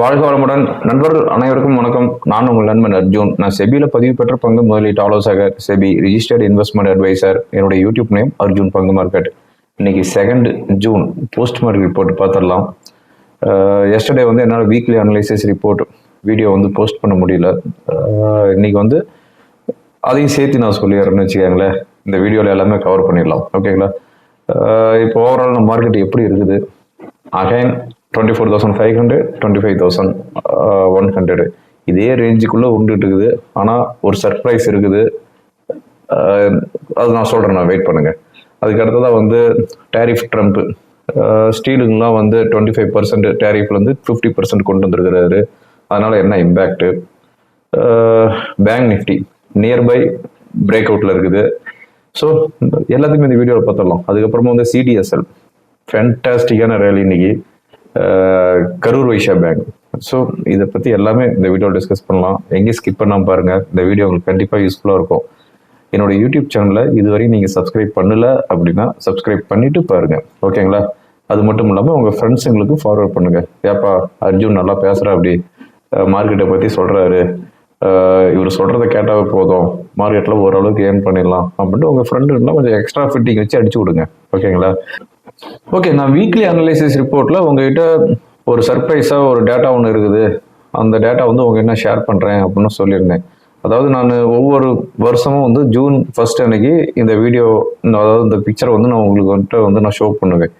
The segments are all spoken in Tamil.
வாழ்க வளமுடன். நண்பர்கள் அனைவருக்கும் வணக்கம். நான் உங்கள் நண்பன் அர்ஜுன். நான் செபியில பதிவு பெற்ற பங்கு முதலீட்டு ஆலோசகர் செபி ரிஜிஸ்டர்ட் இன்வெஸ்ட்மெண்ட் அட்வைசர் என்னுடைய யூடியூப் நேம் அர்ஜுன் பங்கு மார்க்கெட் இன்னைக்கு second June post market report பார்த்துடலாம் எஸ்டர்டே வந்து என்னால் வீக்லி அனலைசிஸ் ரிப்போர்ட் வீடியோ வந்து போஸ்ட் பண்ண முடியல. இன்னைக்கு வந்து அதையும் சேர்த்து நான் சொல்லிடுறேன்னு வச்சுக்கோங்களேன். இந்த வீடியோவில் எல்லாமே கவர் பண்ணிடலாம். ஓகேங்களா இப்போ ஓவரால் நம்ம மார்க்கெட் எப்படி இருக்குது? Again twenty four thousand five hundred twenty five thousand one hundred இதே ரேஞ்சுக்குள்ளே உண்டுட்டு இருக்குது ஆனால் ஒரு சர்ப்ரைஸ் இருக்குது. அது நான் சொல்கிறேன் நான் வெயிட் பண்ணுங்கள் அதுக்கு அடுத்ததாக வந்து டேரிஃப் ட்ரம்ப்பு ஸ்டீலுங்கெலாம் வந்து டுவெண்ட்டி ஃபைவ் பர்சன்ட் டேரிஃப்லேருந்து ஃபிஃப்டி பர்சன்ட் கொண்டு வந்திருக்கிறாரு. அதனால் என்ன impact bank Nifty nearby break அவுட்டில் இருக்குது. ஸோ எல்லாத்தையுமே இந்த வீடியோவில் பார்த்துடலாம். அதுக்கப்புறமா வந்து சிடிஎஸ்எல் ஃபேன்டாஸ்டிக்கான ரேலி இன்னைக்கு. கரூர் வைஷா பேங்க். ஸோ இதை பற்றி எல்லாமே இந்த வீடியோவில் டிஸ்கஸ் பண்ணலாம். எங்கேயும் ஸ்கிப் பண்ணாமல் பாருங்கள் இந்த வீடியோ உங்களுக்கு கண்டிப்பாக யூஸ்ஃபுல்லாக இருக்கும். என்னோட யூடியூப் சேனலில் இதுவரையும் நீங்கள் சப்ஸ்கிரைப் பண்ணல அப்படின்னா சப்ஸ்கிரைப் பண்ணிவிட்டு பாருங்கள் ஓகேங்களா அது மட்டும் இல்லாமல் உங்கள் ஃப்ரெண்ட்ஸுங்களுக்கு ஃபார்வர்ட் பண்ணுங்கள் ஏப்பா அர்ஜுன் நல்லா பேசுகிறா அப்படி. மார்க்கெட்டை பற்றி சொல்கிறாரு இவர் சொல்கிறத கேட்டாவே போதும். மார்க்கெட்டில் ஓரளவுக்கு ஏர்ன் பண்ணிடலாம். அப்படின்ட்டு உங்கள் ஃப்ரெண்டுலாம் கொஞ்சம் எக்ஸ்ட்ரா ஃபிட்டிங் வச்சு அடிச்சு விடுங்க. ஓகேங்களா ஓகே நான் வீக்லி அனலைசிஸ் ரிப்போர்ட்டில் உங்ககிட்ட ஒரு சர்ப்ரைஸாக ஒரு டேட்டா ஒன்று இருக்குது. அந்த டேட்டா வந்து உங்ககிட்ட ஷேர் பண்ணுறேன் அப்படின்னு சொல்லியிருந்தேன். அதாவது நான் ஒவ்வொரு வருஷமும் வந்து ஜூன் ஃபர்ஸ்ட் அன்னைக்கு இந்த வீடியோ அதாவது இந்த பிக்சரை வந்து நான் உங்களுக்கு வந்துட்டு வந்து நான் ஷோ பண்ணுவேன்.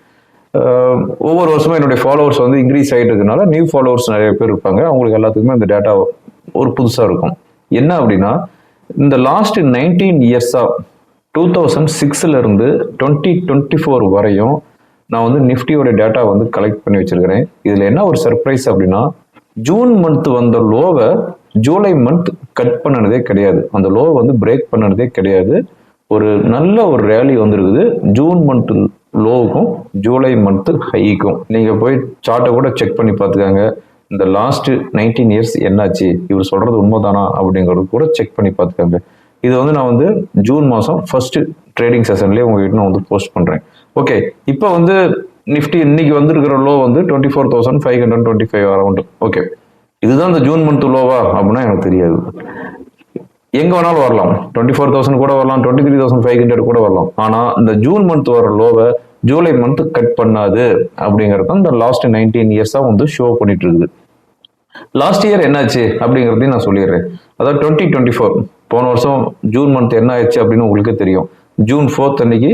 ஒவ்வொரு வருஷமும் என்னுடைய ஃபாலோவர்ஸ் வந்து இன்க்ரீஸ் ஆகிட்டு இருக்கனால நியூ ஃபாலோவர்ஸ் நிறைய பேர் இருப்பாங்க. அவங்களுக்கு எல்லாத்துக்குமே அந்த டேட்டா ஒரு புதுசாக இருக்கும். என்ன அப்படின்னா இந்த லாஸ்ட் நைன்டீன் இயர்ஸாக டூ தௌசண்ட் சிக்ஸ்லேருந்து டுவெண்ட்டி டுவெண்ட்டி ஃபோர் வரையும் நான் வந்து நிஃப்டியோட டேட்டா வந்து கலெக்ட் பண்ணி வச்சிருக்கிறேன். இதில் என்ன ஒரு சர்ப்ரைஸ் அப்படின்னா ஜூன் மந்த் வந்த லோவை ஜூலை மந்த் கட் பண்ணனதே கிடையாது. அந்த லோவை வந்து பிரேக் பண்ணனதே கிடையாது. ஒரு நல்ல ஒரு ரேலி வந்திருக்குது. ஜூன் மந்த் லோவுக்கும் ஜூலை மந்த் ஹைக்கும் நீங்கள் போய் சார்ட்டை கூட செக் பண்ணி பார்த்துக்காங்க. இந்த லாஸ்ட்டு நைன்டீன் இயர்ஸ் என்னாச்சு? இவர் சொல்கிறது உண்மைதானா அப்படிங்கிறது கூட செக் பண்ணி பார்த்துக்காங்க. இது வந்து நான் வந்து ஜூன் மாதம் ஃபர்ஸ்ட் ட்ரேடிங் செஷன்லேயே உங்ககிட்ட நான் வந்து போஸ்ட் பண்ணுறேன் ஓகே இப்போ வந்து நிஃப்டி இன்னைக்கு வந்திருக்கிற லோ வந்து twenty four thousand five hundred twenty five around okay இதுதான் இந்த ஜூன் மந்த் லோவா அப்படின்னா எனக்கு தெரியாது. எங்க வேணாலும் வரலாம். டுவெண்ட்டி ஃபோர் தௌசண்ட் கூட வரலாம் twenty three thousand five hundred கூட வரலாம். ஆனா இந்த ஜூன் மந்த் வர லோவை ஜூலை மந்த் கட் பண்ணாது அப்படிங்கிறது இந்த லாஸ்ட் நைன்டீன் இயர்ஸா வந்து ஷோ பண்ணிட்டு இருக்குது லாஸ்ட் இயர் என்னாச்சு அப்படிங்கிறதையும் நான் சொல்லிடுறேன். அதாவது டுவெண்ட்டி டுவெண்ட்டி ஃபோர் போன வருஷம் ஜூன் மந்த் என்ன ஆயிடுச்சு அப்படின்னு உங்களுக்கு தெரியும். ஜூன் ஃபோர்த் அன்னைக்கு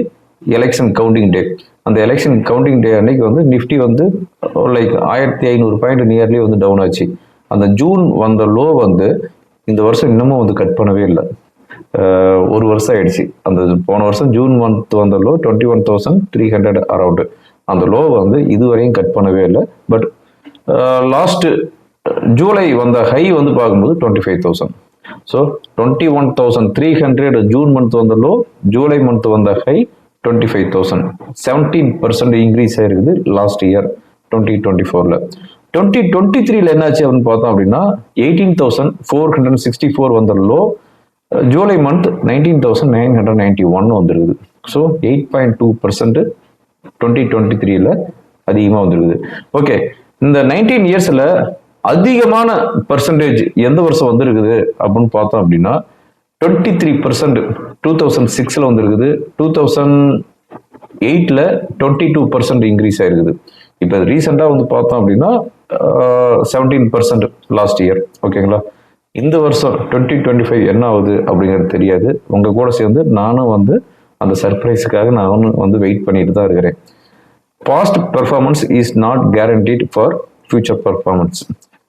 எலெக்ஷன் கவுண்டிங் டே அந்த எலெக்ஷன் கவுண்டிங் டே அன்னைக்கு வந்து நிஃப்டி வந்து லைக் ஆயிரத்தி ஐநூறு பாயிண்ட் நியர்லி வந்து டவுன் ஆச்சு. அந்த ஜூன் வந்த லோ வந்து இந்த வருஷம் இன்னமும் வந்து கட் பண்ணவே இல்லை. ஒரு வருஷம் ஆயிடுச்சு. அந்த போன வருஷம் ஜூன் மந்த் வந்த low twenty one thousand three hundred around அந்த லோ வந்து இதுவரையும் கட் பண்ணவே இல்லை. பட் லாஸ்ட்டு ஜூலை வந்த ஹை வந்து பார்க்கும்போது twenty five thousand so twenty one thousand three hundred June month வந்த லோ ஜூலை மந்த் வந்த high twenty five thousand seventeen percent increase ஆயிருக்குது லாஸ்ட் இயர் டுவெண்ட்டி டுவெண்ட்டி ஃபோரில் டுவெண்ட்டி டுவெண்ட்டி த்ரீல என்னாச்சு அப்படின்னு பார்த்தோம் அப்படின்னா eighteen thousand four hundred sixty four வந்த low July month nineteen thousand nine hundred ninety one வந்துருக்குது. So eight point two percent twenty twenty த்ரீல அதிகமாக வந்துருக்குது. ஓகே இந்த நைன்டீன் இயர்ஸில் அதிகமான பர்சன்டேஜ் எந்த வருஷம் வந்திருக்குது அப்படின்னு பார்த்தோம் அப்படின்னா twenty three percent two thousand சிக்ஸில் வந்துருக்குது. டூ தௌசண்ட் எயிட்டில் டுவெண்ட்டி டூ பர்சன்ட் இன்க்ரீஸ் ஆயிருக்குது. இப்போ ரீசெண்டாக வந்து பார்த்தோம் அப்படின்னா செவன்டீன் பர்சன்ட் லாஸ்ட் இயர் ஓகேங்களா இந்த வருஷம் டுவெண்ட்டி டுவெண்ட்டி ஃபைவ் என்ன ஆகுது அப்படிங்கிறது தெரியாது. உங்கள் கூட சேர்ந்து நானும் வந்து அந்த சர்ப்ரைஸுக்காக நானும் வந்து வெயிட் பண்ணிட்டு தான் இருக்கிறேன். Past performance is not guaranteed for future performance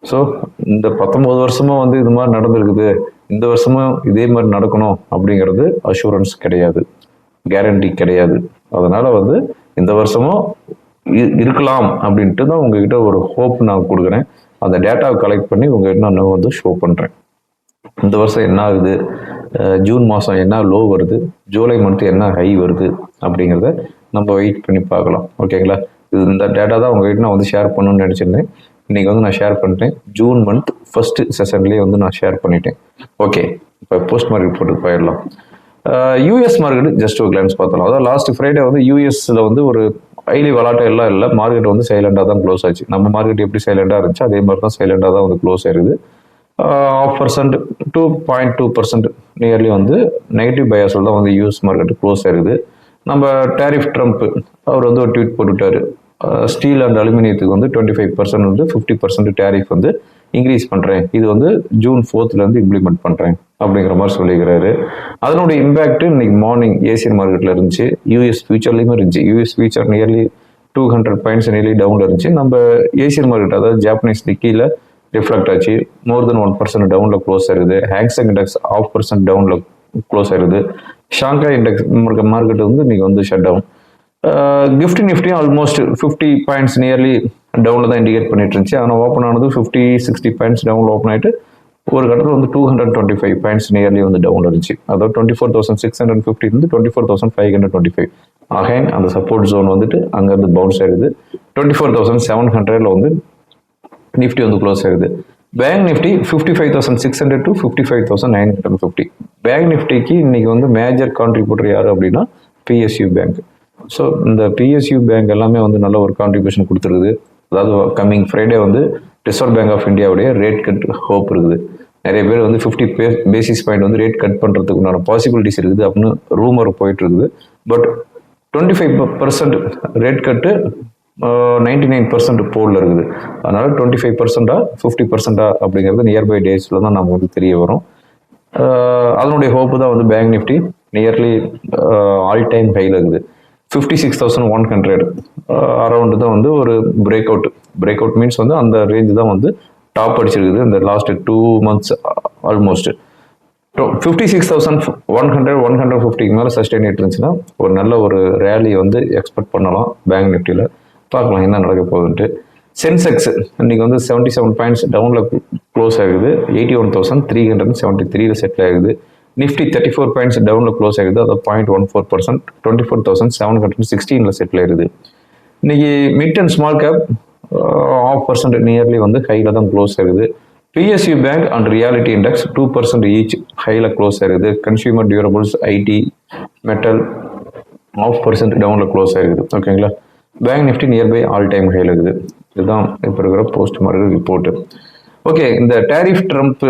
so இந்த பத்தொம்போது வருஷமாக வந்து இது மாதிரி நடந்திருக்குது. இந்த வருஷமும் இதே மாதிரி நடக்கணும் அப்படிங்கிறது அஷூரன்ஸ் கிடையாது. கேரண்டி கிடையாது. அதனால் வந்து இந்த வருஷமும் இ- இருக்கலாம் அப்படின்ட்டு தான் உங்ககிட்ட ஒரு ஹோப் நான் கொடுக்குறேன். அந்த டேட்டாவை கலெக்ட் பண்ணி உங்ககிட்ட நான் வந்து ஷோ பண்ணுறேன் இந்த வருஷம் என்ன ஆகுது? ஜூன் மாதம் என்ன லோ வருது? ஜூலை மந்த் என்ன ஹை வருது? அப்படிங்கிறத நம்ம வெயிட் பண்ணி பார்க்கலாம். ஓகேங்களா இது இந்த டேட்டா தான் உங்ககிட்ட நான் வந்து ஷேர் பண்ணணும்னு நினச்சிருந்தேன். இன்றைக்கி வந்து நான் ஷேர் பண்ணிட்டேன். ஜூன் மந்த் ஃபஸ்ட்டு செஷன்லேயே வந்து நான் ஷேர் பண்ணிட்டேன். ஓகே இப்போ போஸ்ட் மார்க்கெட் போட்டு போயிடலாம். யூஎஸ் மார்க்கெட் ஜஸ்ட் ஒரு கிளான்ஸ் பார்த்தலாம் அதாவது லாஸ்ட் ஃப்ரைடே வந்து யூஎஸில் வந்து ஒரு ஹைலி வளாட்டா எல்லாம் இல்லை. மார்க்கெட் வந்து சைலண்டாக தான் க்ளோஸ் ஆச்சு. நம்ம மார்க்கெட் எப்படி சைலண்டாக இருந்துச்சு அதே மாதிரி தான் சைலண்டாக தான் வந்து க்ளோஸ் ஆயிருது. Half percent two point two percent nearly வந்து நெகட்டிவ் பயாஸில் தான் வந்து யூஎஸ் மார்க்கெட் க்ளோஸ் ஆயிருது. நம்ம டேரிஃப் ட்ரம்ப் அவர் வந்து ஒரு ட்வீட் போட்டுவிட்டார் ஸ்டீல் அண்ட் அலுமினியத்துக்கு வந்து டுவெண்ட்டி ஃபைவ் பர்சன்ட் வந்து ஃபிஃப்டி பர்சன்ட் டேரிஃப் வந்து இன்க்ரீஸ் பண்ணுறேன் இது வந்து ஜூன் ஃபோர்த்லேருந்து இம்ப்ளிமெண்ட் பண்ணுறேன் அப்படிங்கிற மாதிரி சொல்லிக்கிறாரு. அதனுடைய இம்பேக்ட் இன்னைக்கு மார்னிங் ஏசியன் மார்க்கெட்டில் இருந்துச்சு. யூஎஸ் ஃபியூச்சர்லேயுமே இருந்துச்சு. US future nearly two hundred points nearly டவுனில் இருந்துச்சு. நம்ம ஏசியன் மார்க்கெட் அதாவது ஜாப்பனீஸ் நிக்கியில் ரிஃப்ளெக்ட் ஆச்சு. மோர் தென் ஒன் பர்சன்ட் டவுனில் க்ளோஸ் ஆயிருது. Hang Seng index half percent டவுனில் க்ளோஸ் ஆயிருது. ஷாங்காய் இண்டெக்ஸ் மார்க்கெட் வந்து இன்னைக்கு வந்து ஷட் டவுன் கிஃப்ட் நிஃப்டியும் ஆல்மோஸ்ட் ஃபிஃப்டி பாயிண்ட்ஸ் நியர்லி டவுனில் தான் இண்டிகேட் பண்ணிட்டு இருந்துச்சு. ஆனால் ஓப்பன் ஆனது ஃபிஃப்டி சிக்ஸ்டி பாயிண்ட்ஸ் டவுனில் ஓப்பன் ஆகிட்டு ஒரு கட்டத்தில் வந்து two hundred twenty five points nearly வந்து டவுன் இருந்துச்சு. அதாவது twenty four thousand six hundred fifty இருந்து twenty four thousand five hundred twenty five again அந்த சப்போர்ட் ஜோன் வந்துட்டு அங்கேருந்து பவுன்ஸ் ஆயிடுது. டுவெண்ட்டி ஃபோர் தௌசண்ட் செவன் ஹண்ட்ரட்ல வந்து நிஃப்டி வந்து க்ளோஸ் ஆகுது bank Nifty fifty five thousand six hundred to fifty five thousand nine hundred fifty bank நிஃப்டிக்கு இன்னைக்கு வந்து மேஜர் கான்ட்ரிபியூட்டர் யார் அப்படின்னா பிஎஸ்யூ பேங்க் ஸோ இந்த பிஎஸ்யூ பேங்க் எல்லாமே வந்து நல்ல ஒரு கான்ட்ரிபியூஷன் கொடுத்துருக்குது. அதாவது கம்மிங் ஃப்ரைடே வந்து ரிசர்வ் பேங்க் ஆஃப் இந்தியாவுடைய ரேட் கட் ஹோப் இருக்குது. நிறைய பேர் வந்து ஃபிஃப்டி பே பேசிஸ் பாயிண்ட் வந்து ரேட் கட் பண்ணுறதுக்கு உண்டான பாசிபிலிட்டிஸ் இருக்குது அப்படின்னு ரூமர் போயிட்டு இருக்குது but twenty five percent rate cut ninety nine percent போலில் இருக்குது. அதனால் டுவெண்ட்டி ஃபைவ் பர்சன்டா ஃபிஃப்டி பர்சண்டா அப்படிங்கிறது நியர்பை டேஸில் தான் நமக்கு வந்து தெரிய வரும். அதனுடைய ஹோப்பு தான் வந்து bank Nifty nearly all time ஹையில் இருக்குது. Fifty six thousand one hundred around தான் வந்து ஒரு break out break out means வந்து அந்த ரேஞ்சு தான் வந்து டாப் அடிச்சிருக்குது. இந்த last two months almost fifty six thousand one hundred one hundred ஃபிஃப்டிக்கு மேலே சஸ்டெயின் ஆகிட்டு இருந்துச்சுன்னா ஒரு நல்ல ஒரு ரேலி வந்து எக்ஸ்பெக்ட் பண்ணலாம் பேங்க் நிஃப்டியில் பார்க்கலாம் என்ன நடக்க போகுதுன்ட்டு. சென்செக்ஸ் இன்றைக்கி வந்து செவன்ட்டி செவன் பாயிண்ட்ஸ் டவுனில் க்ளோஸ் ஆகுது. Eighty one thousand three hundred seventy த்ரீல செட்டில் ஆகுது. நிஃப்டி தேர்ட்டி ஃபோர் பாயிண்ட்ஸ் டவுனில் க்ளோஸ் ஆகுது. அது point one four percent twenty four thousand seven hundred சிக்ஸ்டீனில் settle ஆயிருது. இன்றைக்கி mid and small cap half percent nearly வந்து ஹையில் தான் க்ளோஸ் ஆகுது. PSU bank and realty index two percent each ஹையில் க்ளோஸ் ஆகுது. Consumer durables IT metal half percent டவுனில் க்ளோஸ் ஆயிருக்குது ஓகேங்களா bank Nifty nearby all time ஹையில் இருக்குது. இதுதான் இப்போ இருக்கிற போஸ்ட் மார்க்கெட் ரிப்போர்ட்டு ஓகே இந்த tariff Trump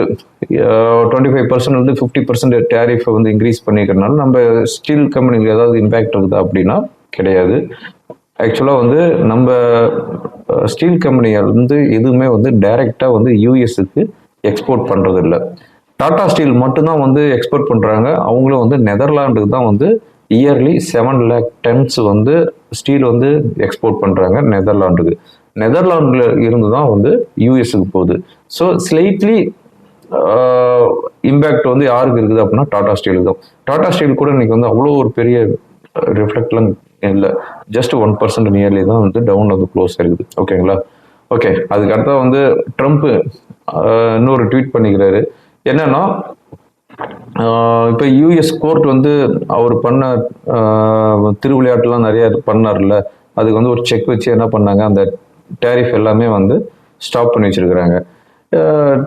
twenty five percent வந்து ஃபிஃப்டி பர்சன்ட் டேரிஃபை வந்து இன்க்ரீஸ் பண்ணிக்கிறனால நம்ம ஸ்டீல் கம்பெனிக்கு ஏதாவது இம்பேக்ட் இருக்குதா அப்படின்னா கிடையாது. ஆக்சுவலாக வந்து நம்ம ஸ்டீல் கம்பெனியை வந்து எதுவுமே வந்து டைரெக்டாக வந்து யூஎஸ்க்கு எக்ஸ்போர்ட் பண்ணுறது இல்லை டாடா ஸ்டீல் மட்டும்தான் வந்து எக்ஸ்போர்ட் பண்ணுறாங்க அவங்களும் வந்து நெதர்லாண்டுக்கு தான் வந்து இயர்லி செவன் லேக் டன்ஸ் வந்து ஸ்டீல் வந்து எக்ஸ்போர்ட் பண்ணுறாங்க நெதர்லாண்டுக்கு நெதர்லாண்டில் இருந்து தான் வந்து யூஎஸ்க்கு போகுது. ஸோ ஸ்லைட்லி இம்பேக்ட் வந்து யாருக்கு இருக்குது அப்படின்னா டாடா ஸ்டீலுக்கு தான். டாடா ஸ்டீல் கூட இன்னைக்கு வந்து அவ்வளோ ஒரு பெரிய ரிஃப்ளெக்ட்லாம் இல்லை. ஜஸ்ட் ஒன் பர்சன்ட் நியர்லி தான் வந்து டவுன் வந்து க்ளோஸ் ஆயிருக்குது. ஓகேங்களா ஓகே அதுக்கு அடுத்தா வந்து ட்ரம்ப் இன்னொரு ட்வீட் பண்ணிக்கிறாரு. என்னன்னா இப்போ யூஎஸ் கோர்ட் வந்து அவர் பண்ண திருவிளையாட்டுலாம் நிறைய பண்ணார்ல அதுக்கு வந்து ஒரு செக் வச்சு என்ன பண்ணாங்க? அந்த டேரிஃப் எல்லாமே வந்து ஸ்டாப் பண்ணி வச்சிருக்கிறாங்க.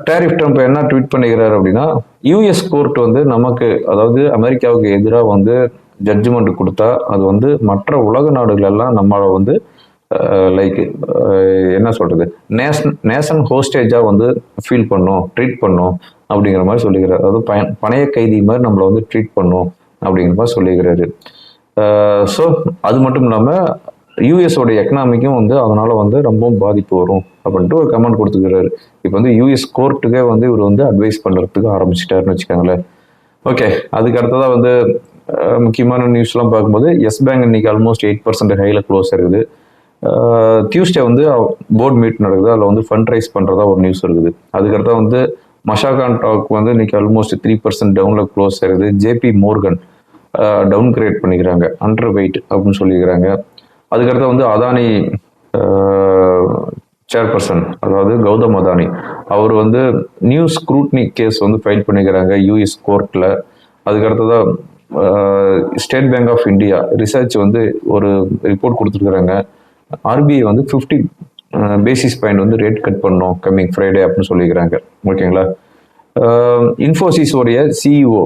டேரிஃப் ட்ரம்ப் என்ன ட்வீட் பண்ணிக்கிறாரு அப்படின்னா யூஎஸ் கோர்ட் வந்து நமக்கு அதாவது அமெரிக்காவுக்கு எதிராக வந்து ஜட்ஜ்மெண்ட் கொடுத்தா அது வந்து மற்ற உலக நாடுகள் எல்லாம் நம்மளை வந்து லைக் என்ன சொல்கிறது நேஷன் நேஷன் ஹோஸ்டேஜாக வந்து ஃபீல் பண்ணும் ட்ரீட் பண்ணும் அப்படிங்கிற மாதிரி சொல்லிக்கிறார். அதாவது பய பணைய கைதி மாதிரி நம்மளை வந்து ட்ரீட் பண்ணும் அப்படிங்கிற மாதிரி சொல்லிக்கிறாரு. ஸோ அது மட்டும் இல்லாமல் யூஎஸோட எக்கனாமிக்கும் வந்து அதனால் வந்து ரொம்பவும் பாதிப்பு வரும் அப்படின்ட்டு ஒரு கமெண்ட் கொடுத்துக்கிறாரு இப்போ வந்து யூஎஸ் கோர்ட்டுக்கே வந்து இவர் வந்து அட்வைஸ் பண்ணுறதுக்கு ஆரம்பிச்சிட்டாருன்னு வச்சுக்கோங்களேன். ஓகே அதுக்கு அடுத்ததாக வந்து முக்கியமான நியூஸ்லாம் பார்க்கும்போது எஸ் பேங்க் இன்னைக்கு ஆல்மோஸ்ட் எயிட் பர்சன்ட் ஹையில் க்ளோஸ் இருக்குது டியூஸ்டே வந்து போர்ட் மீட் நடக்குது. அதில் வந்து ஃபண்ட் ரைஸ் பண்ணுறதா ஒரு நியூஸ் இருக்குது. அதுக்கடுத்தா வந்து மஷாகான் டாக் வந்து இன்னைக்கு ஆல்மோஸ்ட் த்ரீ பர்சன்ட் டவுனில் க்ளோஸ் ஆயிருது ஜேபி மோர்கன் டவுன் கிரேட் பண்ணிக்கிறாங்க. அண்டர் வெயிட் அப்படின்னு சொல்லிக்கிறாங்க. அதுக்கடுத்து வந்து அதானி சேர்பர்சன் அதாவது கௌதம் அதானி. அவர் வந்து நியூ ஸ்க்ரூட்னி கேஸ் வந்து ஃபைல் பண்ணிக்கிறாங்க யூஎஸ் கோர்ட்டில் அதுக்கடுத்ததாக State Bank of India research வந்து ஒரு ரிப்போர்ட் கொடுத்துருக்குறாங்க. ஆர்பிஐ வந்து ஃபிஃப்டி பேசிஸ் பாயிண்ட் வந்து ரேட் கட் பண்ணோம் கம்மிங் ஃப்ரைடே அப்படின்னு சொல்லிக்கிறாங்க. ஓகேங்களா இன்ஃபோசிஸ் உடைய சிஇஓ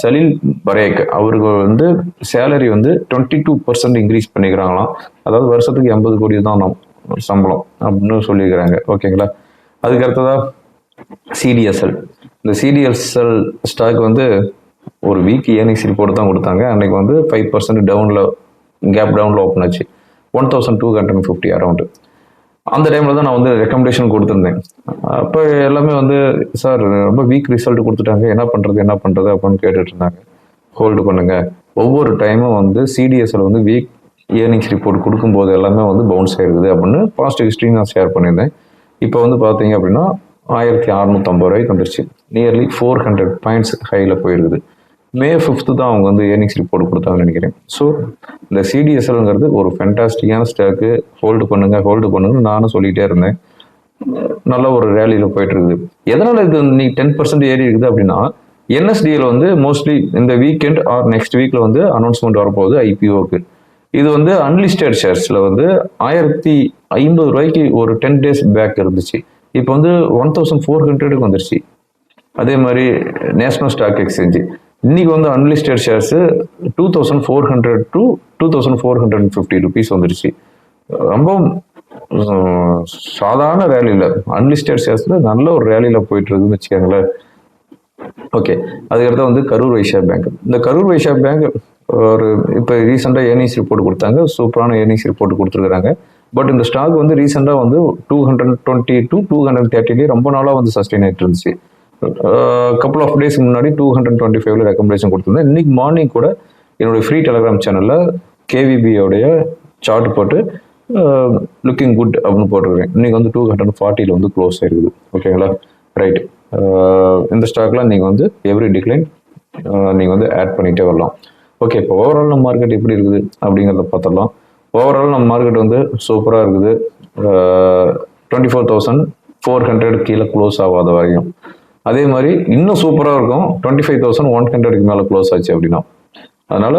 சலீல் பரேக் அவருக்கு வந்து சேலரி வந்து டுவெண்ட்டி டூ பர்சன்ட் இன்க்ரீஸ் பண்ணிக்கிறாங்களாம். அதாவது வருஷத்துக்கு எண்பது கோடி தான் சம்பளம் அப்படின்னு சொல்லியிருக்கிறாங்க ஓகேங்களா? அதுக்கு அடுத்ததா சிடிஎஸ்எல் இந்த சிடிஎஸ்எல் ஸ்டாக் வந்து ஒரு வீக் ஏர்னிங்ஸ் ரிப்போர்ட் தான் கொடுத்தாங்க. அன்னைக்கு வந்து ஃபைவ் பர்சன்ட் டவுனில் கேப் டவுனில் ஓப்பன் ஆச்சு. One thousand two hundred fifty around அந்த டைமில் தான் நான் வந்து ரெக்கமெண்டேஷன் கொடுத்துருந்தேன். அப்போ எல்லாமே வந்து சார் ரொம்ப வீக் ரிசல்ட் கொடுத்துட்டாங்க. என்ன பண்ணுறது என்ன பண்ணுறது அப்படின்னு கேட்டுட்டு இருந்தாங்க. ஹோல்டு பண்ணுங்க. ஒவ்வொரு டைமும் வந்து சிடிஎஸ்ல வந்து வீக் இயர்னிங்ஸ் ரிப்போர்ட் கொடுக்கும்போது எல்லாமே வந்து பவுன்ஸ் ஆயிருக்குது அப்படின்னு பாசிட்டிவ் ஹிஸ்ட்ரி நான் ஷேர் பண்ணியிருந்தேன். இப்போ வந்து பார்த்தீங்க அப்படின்னா ஆயிரத்தி அறநூற்றம்பது ரூபாய்க்கு வந்துருச்சு. நியர்லி ஃபோர் ஹண்ட்ரட் பாயிண்ட்ஸ் ஹையில் போயிருக்குது. மே ஃபிஃப்த்து தான் அவங்க வந்து ஏர்னிங்ஸ் ரிப்போர்ட் கொடுத்தாங்கன்னு நினைக்கிறேன். ஸோ இந்த சிடிஎஸ்எல்ங்கிறது ஒரு ஃபென்டாஸ்டிக்கான ஸ்டாக்கு ஹோல்டு பண்ணுங்க ஹோல்டு பண்ணுங்கன்னு நானும் சொல்லிகிட்டே இருந்தேன். நல்ல ஒரு ரேலியில் போயிட்டு இருக்குது எதனால் இது நீ டென் பர்சன்ட் ஏறி இருக்குது அப்படின்னா என்எஸ்டிஎல் வந்து மோஸ்ட்லி இந்த வீக்கெண்ட் ஆர் நெக்ஸ்ட் வீக்கில் வந்து அனௌன்ஸ்மெண்ட் வரப்போகுது ஐபிஓக்கு இது வந்து அன்லிஸ்டட் ஷேர்ஸில் வந்து ஆயிரத்தி ஐம்பது ரூபாய்க்கு ஒரு டென் டேஸ் பேக் இருந்துச்சு. இப்போ வந்து ஒன் தௌசண்ட் ஃபோர் ஹண்ட்ரடுக்கு வந்துருச்சு. அதே மாதிரி நேஷ்னல் ஸ்டாக் எக்ஸ்சேஞ்சு இன்னைக்கு வந்து unlisted shares two thousand four hundred to two thousand four hundred and fifty rupees வந்துருச்சு. ரொம்ப சாதாரண ரேலியில் அன்லிஸ்டட் ஷேர்ஸில் நல்ல ஒரு ரேலியில் போயிட்டு இருக்குன்னு வச்சுக்கோங்களேன். ஓகே அதுக்கடுத்து வந்து கரூர் வைஷா பேங்க் இந்த கரூர் வைஷா பேங்க் ஒரு இப்போ ரீசெண்டாக ஏர்னிங்ஸ் ரிப்போர்ட் கொடுத்தாங்க. சூப்பரான ஏர்னிங்ஸ் ரிப்போர்ட் கொடுத்துருக்குறாங்க. பட் இந்த ஸ்டாக் வந்து ரீசெண்டாக வந்து two hundred twenty two two hundred தேர்ட்டிலேயே ரொம்ப நாளாக வந்து சஸ்டெயின் ஆகிட்டு இருந்துச்சு. கப்புள் ஆஃப் டேஸ்க்கு முன்னாடி டூ ஹண்ட்ரட் டுவெண்ட்டி ஃபைவ்ல ரெக்கமெண்டேஷன் கொடுத்துருந்தேன். இன்னைக்கு மார்னிங் கூட என்னுடைய ஃப்ரீ டெலிகிராம் சேனலில் கேவிபியோடைய சார்ட் போட்டு uh, லுக்கிங் குட் அப்படின்னு போட்டிருக்கேன். இன்றைக்கி வந்து டூ ஹண்ட்ரட் ஃபார்ட்டியில் வந்து க்ளோஸ் ஆயிருக்குது. ஓகேங்களா ரைட் uh, இந்த ஸ்டாக்லாம் நீங்கள் வந்து எவ்ரி டிக்ளைன் நீங்கள் வந்து ஆட் பண்ணிகிட்டே வரலாம். ஓகே இப்போ ஓவரால் நம்ம மார்க்கெட் எப்படி இருக்குது அப்படிங்கிறத பார்த்துடலாம். ஓவரால் நம்ம மார்க்கெட் வந்து சூப்பராக இருக்குது. Twenty four thousand four hundred கீழே க்ளோஸ் ஆகாத வரையும். அதே மாதிரி இன்னும் சூப்பராக இருக்கும். டுவெண்ட்டி ஃபைவ் தௌசண்ட் ஒன் ஹண்ட்ரடுக்கு மேலே க்ளோஸ் ஆச்சு அப்படின்னா. அதனால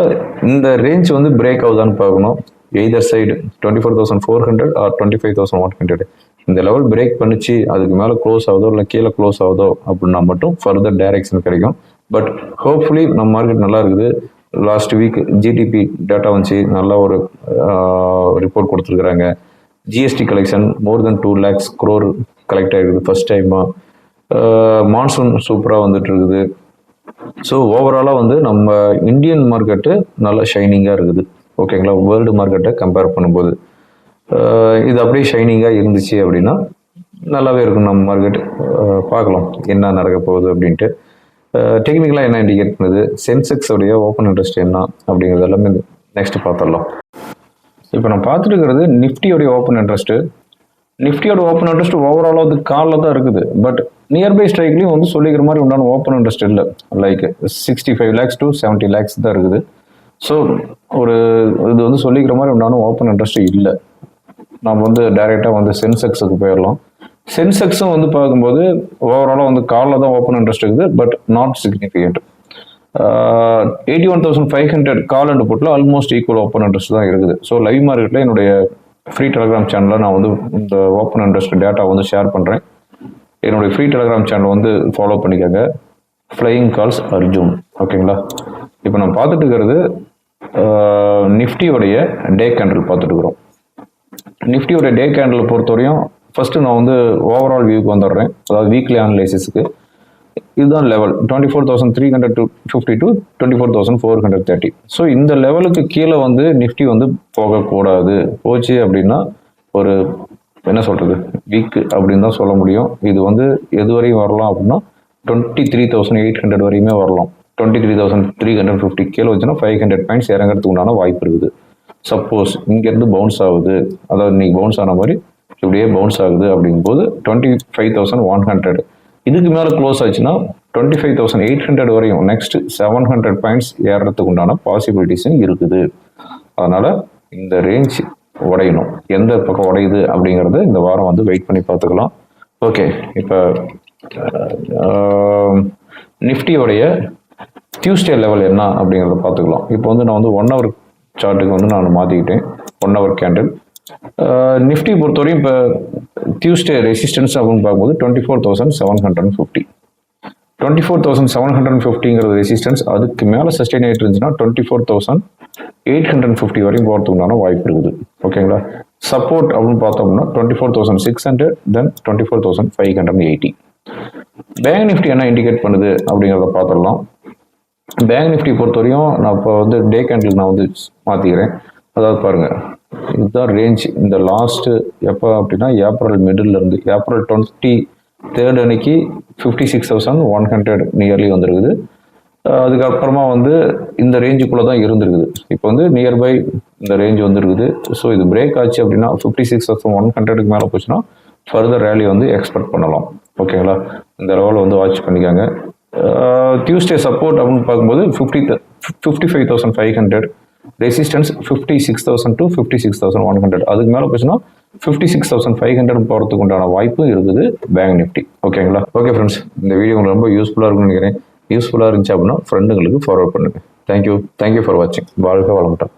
இந்த ரேஞ்ச் வந்து பிரேக் ஆகுதான்னு பார்க்கணும். Either side twenty four thousand four hundred or twenty five thousand one hundred இந்த லெவல் பிரேக் பண்ணிச்சு அதுக்கு மேலே க்ளோஸ் ஆகுதோ இல்லை கீழே க்ளோஸ் ஆகுதோ அப்படின்னா மட்டும் ஃபர்தர் டைரக்ஷன் கிடைக்கும். பட் ஹோப்ஃபுல்லி நம்ம மார்க்கெட் நல்லா இருக்குது. லாஸ்ட் வீக் ஜிடிபி டேட்டா வந்துச்சு. நல்லா ஒரு ரிப்போர்ட் கொடுத்துருக்குறாங்க. GST collection more then two lakhs crore collect ஆகிருக்குது ஃபர்ஸ்ட் டைமாக மான்சூன் சூப்பராக வந்துட்டு இருக்குது ஸோ ஓவராலாக வந்து நம்ம இந்தியன் மார்க்கெட்டு நல்லா ஷைனிங்காக இருக்குது. ஓகேங்களா வேர்ல்டு மார்க்கெட்டை கம்பேர் பண்ணும்போது. இது அப்படியே ஷைனிங்காக இருந்துச்சு அப்படின்னா நல்லாவே இருக்கும் நம்ம மார்க்கெட் பார்க்கலாம். என்ன நடக்க போகுது அப்படின்ட்டு. டெக்னிக்கலாக என்ன இண்டிகேட் பண்ணுது? சென்செக்ஸோடைய ஓப்பன் இன்ட்ரெஸ்ட் என்ன அப்படிங்கிறது எல்லாமே நெக்ஸ்ட் பார்த்துடலாம். இப்போ நான் பார்த்துட்டு இருக்கிறது நிஃப்டியோடைய ஓப்பன் இன்ட்ரெஸ்ட்டு நிஃப்டியோட ஓப்பன் இன்ட்ரெஸ்ட் ஓவராலாக அது காலில் தான் இருக்குது. பட் நியர்பை ஸ்ட்ரைக்லையும் வந்து சொல்லிக்கிற மாதிரி உண்டான ஓப்பன் இன்ட்ரெஸ்ட் இல்லை. Like sixty five lakhs to seventy lakhs தான் இருக்குது. ஸோ ஒரு இது வந்து சொல்லிக்கிற மாதிரி உண்டான ஓப்பன் இன்ட்ரெஸ்ட் இல்லை. நம்ம வந்து டைரெக்டாக வந்து சென்செக்ஸுக்கு போயிடலாம். சென்செக்ஸும் வந்து பார்க்கும்போது ஓவராலாக வந்து காலில் தான் ஓப்பன் இன்ட்ரெஸ்ட் இருக்குது but not significant eighty one thousand five hundred call and போட்டில் ஆல்மோஸ்ட் ஈக்குவல் ஓப்பன் இன்ட்ரெஸ்ட் தான் இருக்குது. ஸோ லைவ் மார்க்கெட்டில் என்னுடைய ஃப்ரீ டெலிகிராம் சேனலில் நான் வந்து இந்த ஓப்பன் இன்ட்ரெஸ்ட் டேட்டா வந்து ஷேர் பண்ணுறேன் என்னுடைய ஃப்ரீ டெலகிராம் சேனல் வந்து ஃபாலோ பண்ணிக்கோங்க. ஃப்ளையிங் கால்ஸ் அர்ஜுன் ஓகேங்களா இப்போ நம்ம பார்த்துட்டு இருக்கிறது நிஃப்டியோடைய டே கேண்டில் பார்த்துட்டு இருக்கிறோம். நிஃப்டியோட டே கேண்டில் பொறுத்தவரையும் ஃபஸ்ட்டு நான் வந்து ஓவரால் வியூக்கு வந்துடுறேன். அதாவது வீக்லி அனலைசிஸ்க்கு இதுதான் level twenty four thousand three hundred to fifty to twenty four thousand four hundred thirty so இந்த லெவலுக்கு கீழே வந்து நிஃப்டி வந்து போகக்கூடாது. போச்சு அப்படின்னா ஒரு என்ன சொல்கிறது வீக் அப்படின்னு தான் சொல்ல முடியும். இது வந்து எது வரையும் வரலாம் அப்படின்னா twenty three thousand eight hundred வரையுமே வரலாம். Twenty three thousand three hundred fifty கீழே வச்சுன்னா ஃபைவ் ஹண்ட்ரட் பாயிண்ட்ஸ் இறங்குறதுக்கு உண்டான வாய்ப்பு இருக்குது. சப்போஸ் இங்கேருந்து பவுன்ஸ் ஆகுது. அதாவது இன்றைக்கி பவுன்ஸ் ஆன மாதிரி இப்படியே பவுன்ஸ் ஆகுது அப்படிங்கும்போது twenty five thousand one hundred இதுக்கு மேலே க்ளோஸ் ஆச்சுன்னா twenty five thousand eight hundred வரையும் நெக்ஸ்ட் செவன் ஹண்ட்ரட் பாயிண்ட்ஸ் ஏறுறதுக்கு உண்டான பாசிபிலிட்டிஸும் இருக்குது. அதனால் இந்த ரேஞ்ச் உடையணும். எந்த பக்கம் உடையுது அப்படிங்கிறத இந்த வாரம் வந்து வெயிட் பண்ணி பார்த்துக்கலாம். ஓகே இப்போ நிஃப்டியோடைய டியூஸ்டே லெவல் என்ன அப்படிங்கிறத பார்த்துக்கலாம். இப்போ வந்து நான் வந்து ஒன் ஹவர் சார்ட்டுக்கு வந்து நான் மாற்றிக்கிட்டேன் ஒன் ஹவர் கேண்டில் நிஃப்டி பொறுத்தவரையும் இப்போ டியூஸ்டே ரெசிஸ்டன்ஸ் அப்படின்னு பார்க்கும்போது twenty four thousand seven hundred fifty twenty four thousand seven hundred ஃபிஃப்டிங்கிறது resistance அதுக்கு மேலே சஸ்டெயின் ஆகிட்டு இருந்துச்சுன்னா twenty four thousand eight hundred fifty வரையும் போகிறதுக்கு உண்டான வாய்ப்பு இருக்குது. ஓகேங்களா சப்போர்ட் அப்படின்னு பார்த்தோம்னா twenty four thousand six hundred then twenty four thousand five hundred eighty bank Nifty என்ன இண்டிகேட் பண்ணுது அப்படிங்கிறத பார்த்துடலாம். பேங்க் நிஃப்டி பொறுத்தவரையும் நான் இப்போ வந்து டே கேண்டில் நான் வந்து மாற்றிக்கிறேன் அதாவது பாருங்கள் இதுதான் ரேஞ்ச் இந்த லாஸ்ட்டு எப்போ அப்படின்னா ஏப்ரல் மிடில் இருந்து ஏப்ரல் டுவெண்ட்டி தேர்ட் அன்னைக்கு fifty six thousand one hundred nearly வந்துருக்குது. அதுக்கப்புறமா வந்து இந்த ரேஞ்சுக்குள்ளே தான் இருந்திருக்குது. இப்போ வந்து நியர்பை இந்த ரேஞ்ச் வந்துருக்குது. ஸோ இது பிரேக் ஆச்சு அப்படின்னா ஃபிஃப்டி சிக்ஸ் தௌசண்ட் ஒன் ஹண்ட்ரடுக்கு மேலே போச்சுன்னா ஃபர்தர் ரேலி வந்து எக்ஸ்பெக்ட் பண்ணலாம். ஓகேங்களா இந்த லெவலில் வந்து வாட்ச் பண்ணிக்காங்க. டியூஸ்டே சப்போர்ட் அப்படின்னு பார்க்கும்போது fifty fifty five thousand five hundred resistance fifty six thousand to fifty six thousand one hundred அதுக்கு மேலே போச்சுன்னா fifty six thousand five hundred போகிறதுக்கு உண்டான வாய்ப்பும் இருக்குது பேங்க் நிஃப்டி. ஓகேங்களா ஓகே ஃப்ரெண்ட்ஸ் இந்த வீடியோ உங்களுக்கு ரொம்ப யூஸ்ஃபுல்லாக இருக்கும்னு நினைக்கிறேன். யூஸ்ஃபுல்லாக இருந்துச்சு அப்படின்னா ஃப்ரெண்டுங்களுக்கு ஃபார்வர்ட் பண்ணுங்கள் thank you thank you for வாட்சிங் வாழ்க வளமுடன்.